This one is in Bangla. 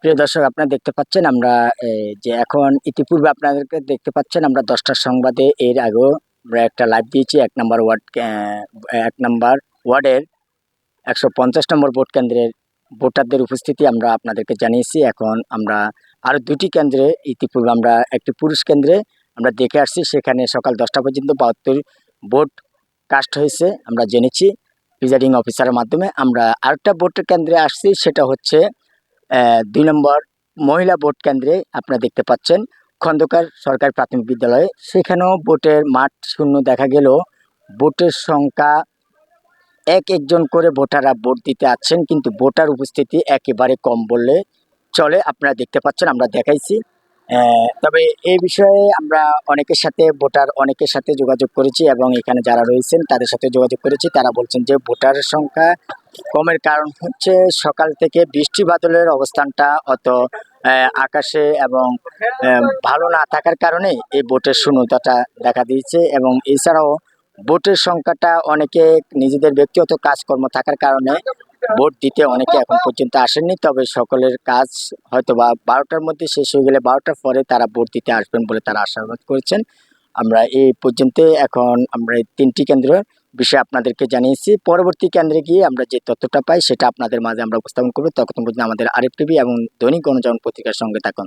প্রিয় দর্শক, আপনারা দেখতে পাচ্ছেন আমরা যে এখন ইতিপূর্বে আপনাদেরকে দেখতে পাচ্ছেন আমরা দশটার সংবাদে এর আগেও আমরা একটা লাইভ দিয়েছি, এক নম্বর ওয়ার্ড এক নম্বর ওয়ার্ডের একশো পঞ্চাশ নম্বর ভোট কেন্দ্রের ভোটারদের উপস্থিতি আমরা আপনাদেরকে জানিয়েছি। এখন আমরা আরও দুটি কেন্দ্রে, ইতিপূর্বে আমরা একটি পুরুষ কেন্দ্রে আমরা দেখে আসছি, সেখানে সকাল দশটা পর্যন্ত বাহাত্তর ভোট কাস্ট হয়েছে, আমরা জেনেছি। প্রিজাইডিং অফিসারের মাধ্যমে আমরা আরেকটা ভোটের কেন্দ্রে আসছি, সেটা হচ্ছে দুই নম্বর মহিলা ভোট কেন্দ্রে আপনারা দেখতে পাচ্ছেন খন্দকার সরকারি প্রাথমিক বিদ্যালয়ে। সেখানেও ভোটের মাঠ শূন্য দেখা গেল ভোটের সংখ্যা এক একজন করে ভোটাররা ভোট দিতে আসছেন, কিন্তু ভোটার উপস্থিতি একেবারে কম বললে চলে। আপনারা দেখতে পাচ্ছেন, আমরা দেখাইছি। তবে এই বিষয়ে আমরা অনেকের সাথে, ভোটার অনেকের সাথে যোগাযোগ করেছি এবং এখানে যারা রয়েছেন তাদের সাথে যোগাযোগ করেছি। তারা বলছেন যে ভোটারের সংখ্যা কমের কারণ হচ্ছে সকাল থেকে বৃষ্টি বাদলের অবস্থানটা অত আকাশে এবং ভালো না থাকার কারণে এই ভোটের শূন্যতাটা দেখা দিয়েছে এবং এছাড়াও ভোটের সংখ্যাটা অনেকে নিজেদের ব্যক্তিগত কাজকর্ম থাকার কারণে ভোট দিতে অনেকে এখন পর্যন্ত আসেননি, তবে সকলের কাজ হয়তো বা বারোটার মধ্যে শেষ হয়ে গেলে বারোটার পরে তারা ভোট দিতে আসবেন বলে তারা আশাবাদ করেছেন। আমরা এই পর্যন্ত এখন আমরা তিনটি কেন্দ্র বিষয়ে আপনাদেরকে জানিয়েছি। পরবর্তী কেন্দ্রে গিয়ে আমরা যে তথ্যটা পাই সেটা আপনাদের মাঝে আমরা উপস্থাপন করব। তখন পর্যন্ত আমাদের আরএফ টিভি এবং দৈনিক গণজাগরণ পত্রিকার সঙ্গে থাকুন।